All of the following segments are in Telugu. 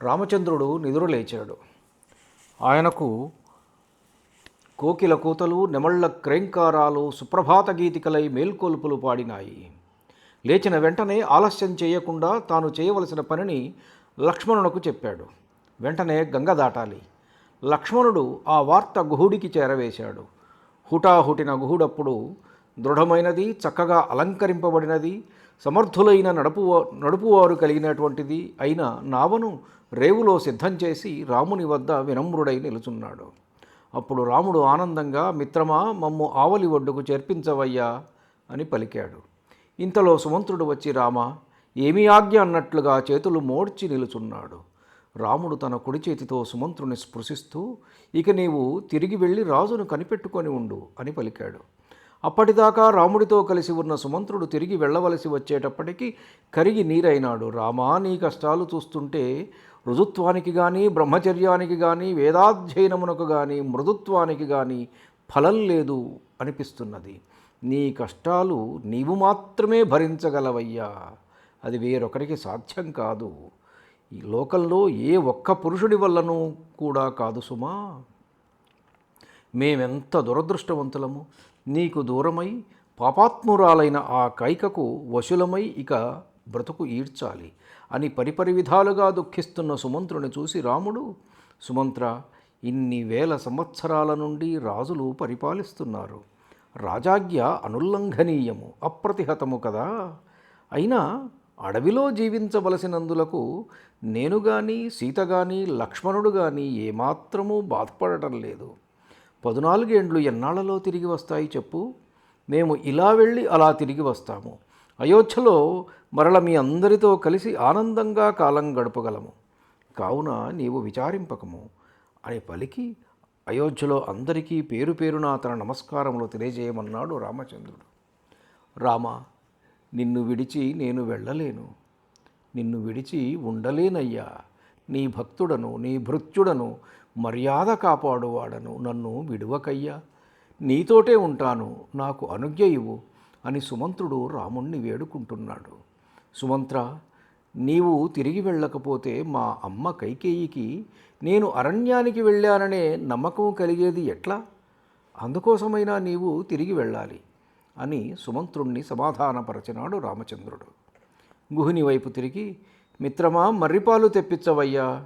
రామచంద్రుడు నిదురలేచాడు ఆయనకు కోకిల కూతలు నెమళ్ళ క్రేంకారాలు సుప్రభాత గీతికలై మేల్కొల్పులు పాడినాయి. లేచిన వెంటనే ఆలస్యం చేయకుండా తాను చేయవలసిన పనిని లక్ష్మణునకు చెప్పాడు. వెంటనే గంగ దాటాలి. లక్ష్మణుడు ఆ వార్త గుహుడికి చేరవేశాడు. హుటాహుటిన గుహుడప్పుడు దృఢమైనది చక్కగా అలంకరింపబడినది సమర్థులైన నడుపు నడుపువారు కలిగినటువంటిది అయిన నావను రేవులో సిద్ధం చేసి రాముని వద్ద వినమ్రుడై నిలుచున్నాడు. అప్పుడు రాముడు ఆనందంగా మిత్రమా మమ్ము ఆవలి ఒడ్డుకు చేర్పించవయ్యా అని పలికాడు. ఇంతలో సుమంత్రుడు వచ్చి రామ ఏమి ఆజ్ఞ అన్నట్లుగా చేతులు మోడ్చి నిలుచున్నాడు. రాముడు తన కుడి చేతితో సుమంత్రుని స్పృశిస్తూ ఇక నీవు తిరిగి వెళ్ళి రాజును కనిపెట్టుకొని ఉండు అని పలికాడు. అప్పటిదాకా రాముడితో కలిసి ఉన్న సుమంత్రుడు తిరిగి వెళ్ళవలసి వచ్చేటప్పటికి కరిగి నీరైనాడు. రామా నీ కష్టాలు చూస్తుంటే ఋజుత్వానికి కానీ బ్రహ్మచర్యానికి కానీ వేదాధ్యయనమునకు కానీ మృదుత్వానికి కానీ ఫలం లేదు అనిపిస్తున్నది. నీ కష్టాలు నీవు మాత్రమే భరించగలవయ్యా. అది వేరొకరికి సాధ్యం కాదు. ఈ లోకంలో ఏ ఒక్క పురుషుడి వల్లనూ కూడా కాదు సుమా. మేమెంత దురదృష్టవంతులము? నీకు దూరమై పాపాత్మురాలైన ఆ కైకకు వశులమై ఇక బ్రతుకు ఈడ్చాలి అని పరిపరి విధాలుగా దుఃఖిస్తున్న సుమంత్రుని చూసి రాముడు సుమంత్ర ఇన్ని వేల సంవత్సరాల నుండి రాజులు పరిపాలిస్తున్నారు. రాజాజ్ఞ అనుల్లంఘనీయము అప్రతిహతము కదా. అయినా అడవిలో జీవించవలసినందులకు నేను కానీ సీత కానీ లక్ష్మణుడు కానీ ఏమాత్రమూ బాధపడటం లేదు. పదునాలుగేండ్లు ఎన్నాళ్ళలో తిరిగి వస్తాయి చెప్పు? మేము ఇలా వెళ్ళి అలా తిరిగి వస్తాము. అయోధ్యలో మరల మీ అందరితో కలిసి ఆనందంగా కాలం గడపగలము. కావున నీవు విచారింపకము. అని పలికి అయోధ్యలో అందరికీ పేరు పేరున తన నమస్కారములు తెలియజేయమన్నాడు రామచంద్రుడు. రామ నిన్ను విడిచి నేను వెళ్ళలేను. నిన్ను విడిచి ఉండలేనయ్యా. నీ భక్తుడను నీ భృత్యుడను మర్యాద కాపాడువాడను నన్ను విడువకయ్యా. నీతోటే ఉంటాను నాకు అనుజ్ఞ ఇవ్వు అని సుమంత్రుడు రాముణ్ణి వేడుకుంటున్నాడు. సుమంత్ర నీవు తిరిగి వెళ్ళకపోతే మా అమ్మ కైకేయికి నేను అరణ్యానికి వెళ్ళాననే నమ్మకం కలిగేది ఎట్లా? అందుకోసమైనా నీవు తిరిగి వెళ్ళాలి అని సుమంత్రుణ్ణి సమాధానపరచినాడు రామచంద్రుడు. గుహుని వైపు తిరిగి మిత్రమా మర్రిపాలు తెప్పించవయ్యా.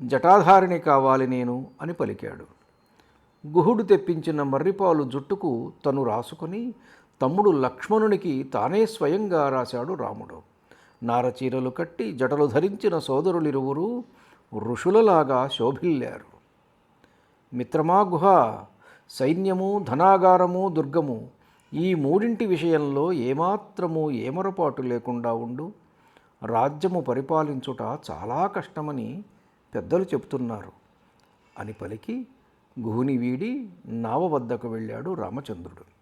జటాధారిణి కావాలి నేను అని పలికాడు. గుహుడు తెప్పించిన మర్రిపాలు జుట్టుకు తను రాసుకొని తమ్ముడు లక్ష్మణునికి తానే స్వయంగా రాశాడు రాముడు. నారచీరలు కట్టి జటలు ధరించిన సోదరులిరువురు ఋషులలాగా శోభిల్లారు. మిత్రమా గుహ సైన్యము ధనాగారము దుర్గము ఈ మూడింటి విషయంలో ఏమాత్రము ఏమరపాటు లేకుండా ఉండు. రాజ్యము పరిపాలించుట చాలా కష్టమని పెద్దలు చెప్తున్నారు. అని పలికి గుహుని వీడి నావ వద్దకు వెళ్ళాడు రామచంద్రుడు.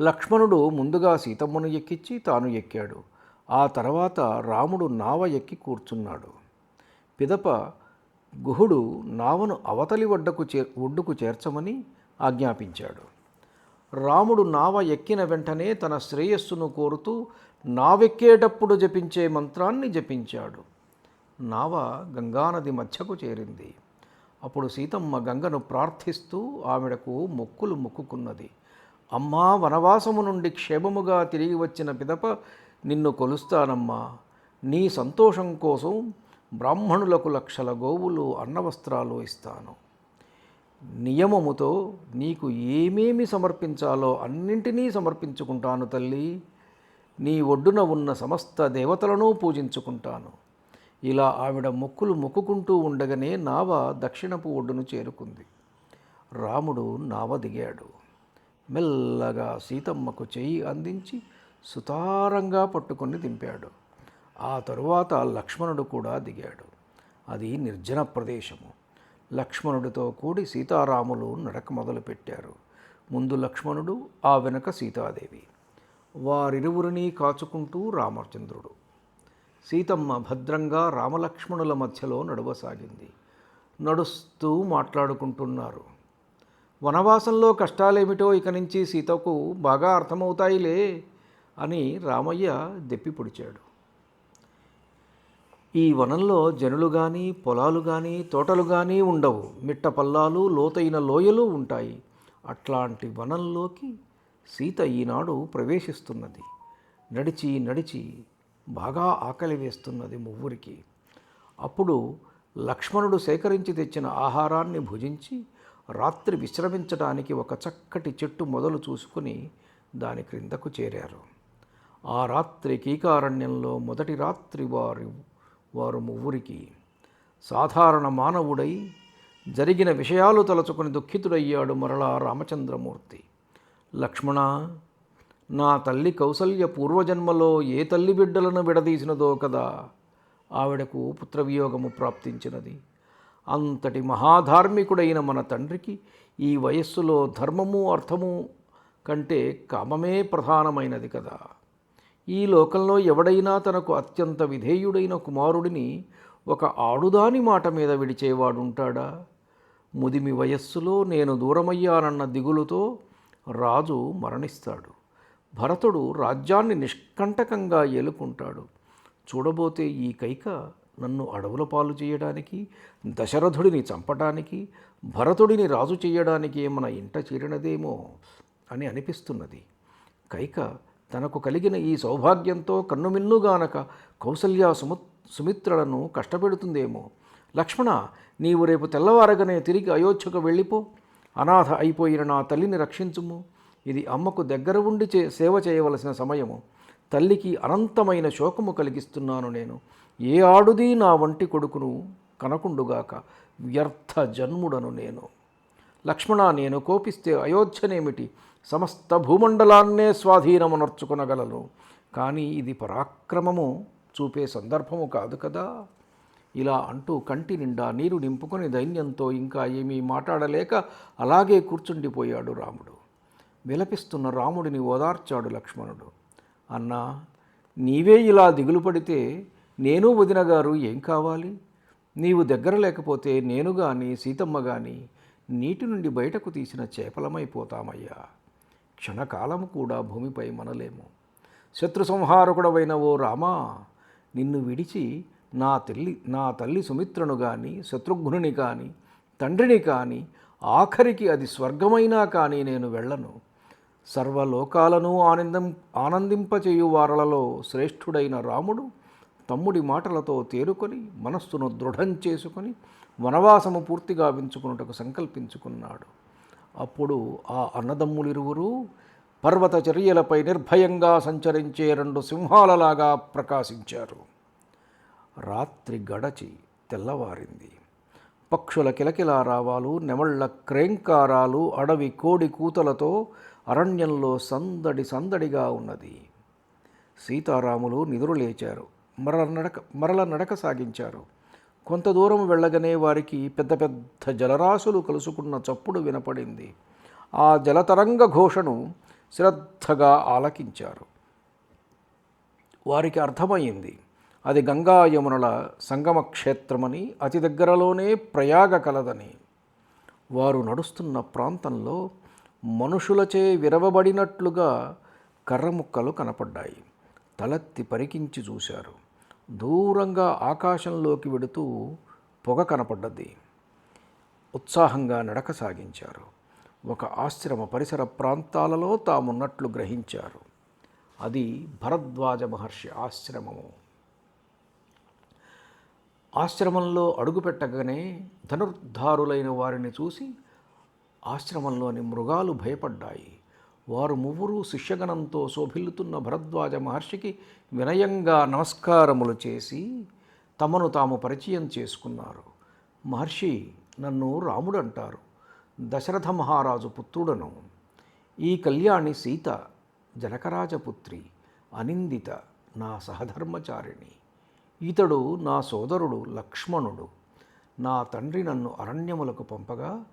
లక్ష్మణుడు ముందుగా సీతమ్మను ఎక్కించి తాను ఎక్కాడు. ఆ తర్వాత రాముడు నావ ఎక్కి కూర్చున్నాడు. పిదప గుహుడు నావను అవతలి ఒడ్డకు చే ఒడ్డుకు చేర్చమని ఆజ్ఞాపించాడు. రాముడు నావ ఎక్కిన వెంటనే తన శ్రేయస్సును కోరుతూ నావెక్కేటప్పుడు జపించే మంత్రాన్ని జపించాడు. నావ గంగానది మధ్యకు చేరింది. అప్పుడు సీతమ్మ గంగను ప్రార్థిస్తూ ఆవిడకు మొక్కులు మొక్కుకున్నది. అమ్మా వనవాసము నుండి క్షేమముగా తిరిగి వచ్చిన పిదప నిన్ను కొలుస్తానమ్మా. నీ సంతోషం కోసం బ్రాహ్మణులకు లక్షల గోవులు అన్నవస్త్రాలు ఇస్తాను. నియమముతో నీకు ఏమేమి సమర్పించాలో అన్నింటినీ సమర్పించుకుంటాను తల్లి. నీ ఒడ్డున ఉన్న సమస్త దేవతలను పూజించుకుంటాను. ఇలా ఆవిడ మొక్కులు మొక్కుకుంటూ ఉండగానే నావ దక్షిణపు ఒడ్డును చేరుకుంది. రాముడు నావ దిగాడు. మెల్లగా సీతమ్మకు చెయ్యి అందించి సుతారంగా పట్టుకొని దింపాడు. ఆ తరువాత లక్ష్మణుడు కూడా దిగాడు. అది నిర్జన ప్రదేశము. లక్ష్మణుడితో కూడి సీతారాములు నడక మొదలుపెట్టారు ముందు లక్ష్మణుడు ఆ వెనుక సీతాదేవి. వారిరువురిని కాచుకుంటూ రామచంద్రుడు. సీతమ్మ భద్రంగా రామలక్ష్మణుల మధ్యలో నడవసాగింది. నడుస్తూ మాట్లాడుకుంటున్నారు. వనవాసంలో కష్టాలేమిటో ఇక నుంచి సీతకు బాగా అర్థమవుతాయిలే అని రామయ్య దెప్పి పొడిచాడు. ఈ వనంలో జనులు కానీ పొలాలు కానీ తోటలు కానీ ఉండవు. మిట్ట పల్లాలు లోతైన లోయలు ఉంటాయి. అట్లాంటి వనంలోకి సీత ఈనాడు ప్రవేశిస్తున్నది. నడిచి నడిచి బాగా ఆకలి వేస్తున్నది మువ్వురికి. అప్పుడు లక్ష్మణుడు సేకరించి తెచ్చిన ఆహారాన్ని భుజించి రాత్రి విశ్రమించడానికి ఒక చక్కటి చెట్టు మొదలు చూసుకుని దాని క్రిందకు చేరారు. ఆ రాత్రి కీకారణ్యంలో మొదటి రాత్రి వారు వారు మువ్వురికి సాధారణ మానవుడై జరిగిన విషయాలు తలచుకుని దుఃఖితుడయ్యాడు మరలా రామచంద్రమూర్తి. లక్ష్మణ నా తల్లి కౌసల్య పూర్వజన్మలో ఏ తల్లి బిడ్డలను విడదీసినదో కదా ఆవిడకు పుత్రవియోగము ప్రాప్తించినది. అంతటి మహాధార్మికుడైన మన తండ్రికి ఈ వయస్సులో ధర్మము అర్థము కంటే కామమే ప్రధానమైనది కదా. ఈ లోకంలో ఎవడైనా తనకు అత్యంత విధేయుడైన కుమారుడిని ఒక ఆడుదాని మాట మీద విడిచేవాడుంటాడా? ముదిమి వయస్సులో నేను దూరమయ్యానన్న దిగులుతో రాజు మరణిస్తాడు. భరతుడు రాజ్యాన్ని నిష్కంటకంగా ఏలుకుంటాడు. చూడబోతే ఈ కైక నన్ను అడవుల పాలు చేయడానికి దశరథుడిని చంపటానికి భరతుడిని రాజు చేయడానికి మన ఇంట చేరినదేమో అని అనిపిస్తున్నది. కైక తనకు కలిగిన ఈ సౌభాగ్యంతో కన్నుమిన్నుగానక కౌసల్య సుము సుమిత్రలను కష్టపెడుతుందేమో. లక్ష్మణ నీవు రేపు తెల్లవారగానే తిరిగి అయోధ్యకు వెళ్ళిపో. అనాథ అయిపోయిన నా తల్లిని రక్షించుము. ఇది అమ్మకు దగ్గర ఉండి చే సేవ చేయవలసిన సమయము. తల్లికి అనంతమైన శోకము కలిగిస్తున్నాను నేను. ఏ ఆడుది నా వంటి కొడుకును కనకుండుగాక వ్యర్థ జన్ముడను నేను. లక్ష్మణ నేను కోపిస్తే అయోధ్యనేమిటి? సమస్త భూమండలాన్నే స్వాధీనమునర్చుకొనగలను. కానీ ఇది పరాక్రమము చూపే సందర్భము కాదు కదా. ఇలా అంటూ కంటి నిండా నీరు నింపుకొని దైన్యంతో ఇంకా ఏమీ మాట్లాడలేక అలాగే కూర్చుండిపోయాడు రాముడు. విలపిస్తున్న రాముడిని ఓదార్చాడు లక్ష్మణుడు. అన్నా నీవే ఇలా దిగులు పడితే నేను వదిన గారు ఏం కావాలి? నీవు దగ్గర లేకపోతే నేను కానీ సీతమ్మ కానీ నీటి నుండి బయటకు తీసిన చేపలమైపోతామయ్యా. క్షణకాలము కూడా భూమిపై మనలేము. శత్రు సంహారకుడవైన ఓ రామా నిన్ను విడిచి నా తల్లి నా తల్లి సుమిత్రను కానీ శత్రుఘ్నుని కానీ తండ్రిని కానీ ఆఖరికి అది స్వర్గమైనా కానీ నేను వెళ్ళను. సర్వలోకాలను ఆనందం ఆనందింపచేయు వారలలో శ్రేష్ఠుడైన రాముడు తమ్ముడి మాటలతో తేరుకొని మనస్సును దృఢం చేసుకొని వనవాసము పూర్తిగా వించుకున్నటకు సంకల్పించుకున్నాడు. అప్పుడు ఆ అన్నదమ్ములిరువురు పర్వత చర్యలపై నిర్భయంగా సంచరించే రెండు సింహాలలాగా ప్రకాశించారు. రాత్రి గడచి తెల్లవారింది. పక్షుల కిలకిలారావాలు నెమళ్ళ క్రేంకారాలు అడవి కోడి కూతలతో అరణ్యంలో సందడి సందడిగా ఉన్నది. సీతారాములు నిదురులేచారు మరల నడక మరల నడక సాగించారు. కొంత దూరం వెళ్ళగానే వారికి పెద్ద పెద్ద జలరాశులు కలుసుకున్న చప్పుడు వినపడింది. ఆ జలతరంగ ఘోషను శ్రద్ధగా ఆలకించారు. వారికి అర్థమైంది అది గంగా యమునల సంగమ క్షేత్రమని అతి దగ్గరలోనే ప్రయాగ కలదని. వారు నడుస్తున్న ప్రాంతంలో మనుషులచే విరవబడినట్లుగా కర్రముక్కలు కనపడ్డాయి. తలెత్తి పరికించి చూశారు. దూరంగా ఆకాశంలోకి వెడుతూ పొగ కనపడ్డది. ఉత్సాహంగా నడక సాగించారు. ఒక ఆశ్రమ పరిసర ప్రాంతాలలో తామున్నట్లు గ్రహించారు. అది భరద్వాజ మహర్షి ఆశ్రమము. ఆశ్రమంలో అడుగుపెట్టగానే ధనుర్ధారులైన వారిని చూసి ఆశ్రమంలోని మృగాలు భయపడ్డాయి. వారు మువ్వురు శిష్యగణంతో శోభిల్లుతున్న భరద్వాజ మహర్షికి వినయంగా నమస్కారములు చేసి తమను తాము పరిచయం చేసుకున్నారు. మహర్షి నన్ను రాముడు అంటారు దశరథ మహారాజు పుత్రుడను. ఈ కళ్యాణి సీత జనకరాజపుత్రి అనిందిత నా సహధర్మచారిణి. ఇతడు నా సోదరుడు లక్ష్మణుడు. నా తండ్రి నన్ను అరణ్యములకు పంపగా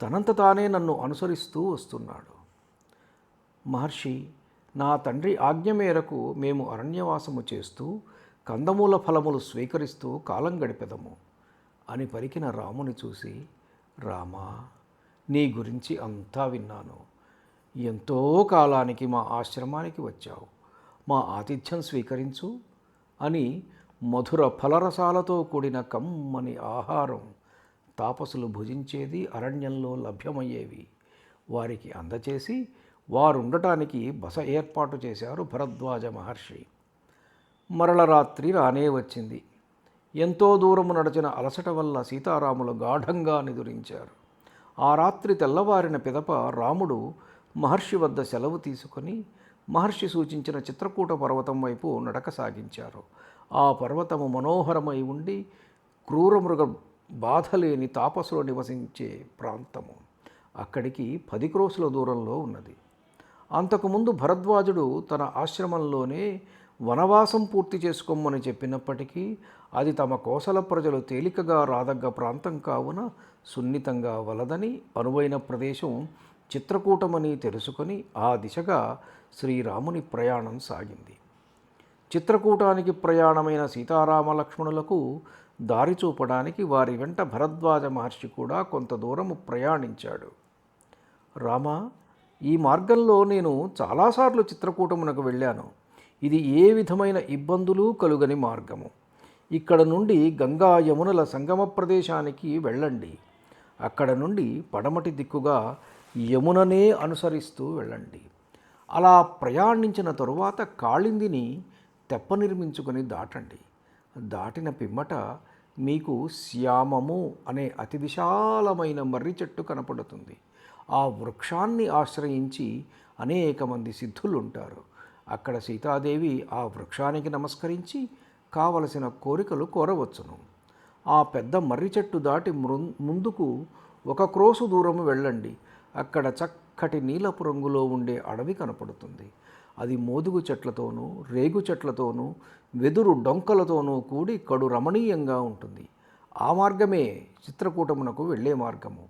తనంత తానే నన్ను అనుసరిస్తూ వస్తున్నాడు. మహర్షి నా తండ్రి ఆజ్ఞ మేరకు మేము అరణ్యవాసము చేస్తూ కందమూల ఫలములు స్వీకరిస్తూ కాలం గడిపెదము. అని పలికిన రాముని చూసి రామా నీ గురించి అంతా విన్నాను. ఎంతో కాలానికి మా ఆశ్రమానికి వచ్చావు. మా ఆతిథ్యం స్వీకరించు అని మధుర ఫలరసాలతో కూడిన కమ్మని ఆహారం తాపసులు భుజించేది అరణ్యంలో లభ్యమయ్యేవి. వారికి అందచేసి వారుండటానికి బస ఏర్పాటు చేశారు భరద్వాజ మహర్షి. మరల రాత్రి రానే వచ్చింది. ఎంతో దూరము నడిచిన అలసట వల్ల సీతారాములు గాఢంగా నిదురించారు. ఆ రాత్రి తెల్లవారిన పిదప రాముడు మహర్షి వద్ద సెలవు తీసుకొని మహర్షి సూచించిన చిత్రకూట పర్వతం వైపు నడక సాగించారు. ఆ పర్వతము మనోహరమై ఉండి క్రూరమృగ బాధలేని తాపసులు నివసించే ప్రాంతము అక్కడికి పది క్రోసుల దూరంలో ఉన్నది. అంతకుముందు భరద్వాజుడు తన ఆశ్రమంలోనే వనవాసం పూర్తి చేసుకోమని చెప్పినప్పటికీ అది తమ కోసల ప్రజలు తేలికగా రాదగ్గ ప్రాంతం కావున సున్నితంగా వలదని అనువైన ప్రదేశం చిత్రకూటమని తెలుసుకొని ఆ దిశగా శ్రీరాముని ప్రయాణం సాగింది. చిత్రకూటానికి ప్రయాణమైన సీతారామ లక్ష్మణులకు దారి చూపడానికి వారి వెంట భరద్వాజ మహర్షి కూడా కొంత దూరము ప్రయాణించాడు. రామా ఈ మార్గంలో నేను చాలాసార్లు చిత్రకూటమునకు వెళ్ళాను. ఇది ఏ విధమైన ఇబ్బందులు కలుగని మార్గము. ఇక్కడ నుండి గంగా యమునల సంగమ ప్రదేశానికి వెళ్ళండి. అక్కడ నుండి పడమటి దిక్కుగా యముననే అనుసరిస్తూ వెళ్ళండి. అలా ప్రయాణించిన తరువాత కాళిందిని తెప్ప నిర్మించుకొని దాటండి. దాటిన పిమ్మట మీకు శ్యామము అనే అతి విశాలమైన మర్రి చెట్టు కనపడుతుంది. ఆ వృక్షాన్ని ఆశ్రయించి అనేక మంది సిద్ధులు ఉంటారు అక్కడ సీతాదేవి ఆ వృక్షానికి నమస్కరించి కావలసిన కోరికలు కోరవచ్చును. ఆ పెద్ద మర్రి చెట్టు దాటి ముందుకు ఒక క్రోసు దూరం వెళ్ళండి. అక్కడ చక్కటి నీలపు రంగులో ఉండే అడవి కనపడుతుంది. అది మోదుగు చెట్లతోనూ రేగు చెట్లతోనూ వెదురు డొంకలతోనూ కూడి కడు రమణీయంగా ఉంటుంది. ఆ మార్గమే చిత్రకూటమునకు వెళ్ళే మార్గము.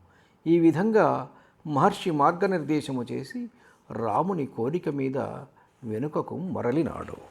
ఈ విధంగా మహర్షి మార్గనిర్దేశము చేసి రాముని కోరిక మీద వెనుకకు మరలినాడు.